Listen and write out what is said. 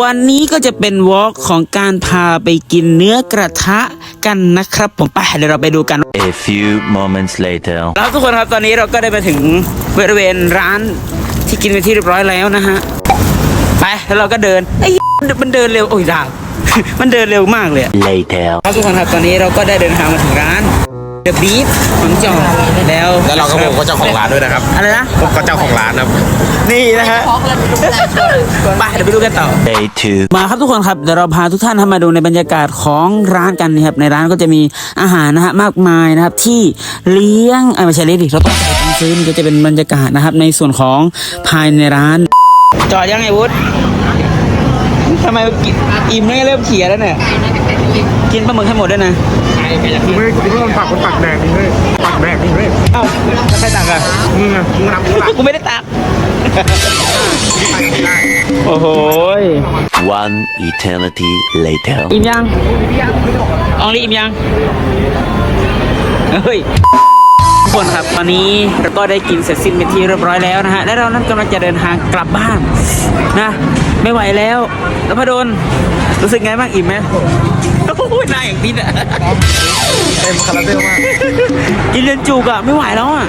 วันนี้ก็จะเป็นวอล์กของการพาไปกินเนื้อกระทะกันนะครับ ผมไปเดี๋ยวเราไปดูกัน A few moments later. แล้วทุกคนครับตอนนี้เราก็ได้มาถึงบริเวณร้านที่กินไปนที่เรียบร้อยแล้วนะฮะไปแล้วเราก็เดินไอ้ยมันเดินเร็วโอ้ยดาวมันเดินเร็วมากเลยอะ Later. ครับทุกคนครับตอนนี้เราก็ได้เดินทางมาถึงร้าน The Beef ของจอแล้วแล้วเราก็พบกับเจ้าของร้านด้วยนะครับอะไรนะพบกับเจ้าของร้านครับ นี่นะฮะไปเดี๋ยวไปดูกันต่อ Day two. มาครับทุกคนครับเดี๋ยวเราพาทุกท่านมาดูในบรรยากาศของร้านกันนะครับในร้านก็จะมีอาหารนะฮะมากมายนะครับที่เลี้ยงเอ้ยไม่ใช่เลี้ยงดิเราต้องจ่ายตังค์ซื้อมันก็จะเป็นบรรยากาศนะครับ ในส่วนของภายในร้าน จอดยังไงวุฒทำไมกินอิ่มเนี่ยเริ่มเขียแล้วเนี่ย กินปลาหมึกให้หมดด้วยนะคือไม่คือมันปักมันปักแดงนี่เลยปักแดงนี่เลยเอ้าแล้วใครตักอะมึงอะมึงรับมึงรับกูไม่ได้ตัก โอ้โห One eternity later. อิ่มยังอองลีอิ่มยัง เฮ้ยทุกคนครับตอนนี้เราก็ได้กินเสร็จสิ้นเป็นที่เรียบร้อยแล้วนะฮะ และเรานั้นกำลังจะเดินทางกลับบ้านนะ ไม่ไหวแล้วแล้วพดลรู้สึกไงบ้างอิ่มไหม โอ้ยหนายอย่างนี้อะเต็มคาราเบลมากกินจนจุกอะไม่ไหวแล้วอะ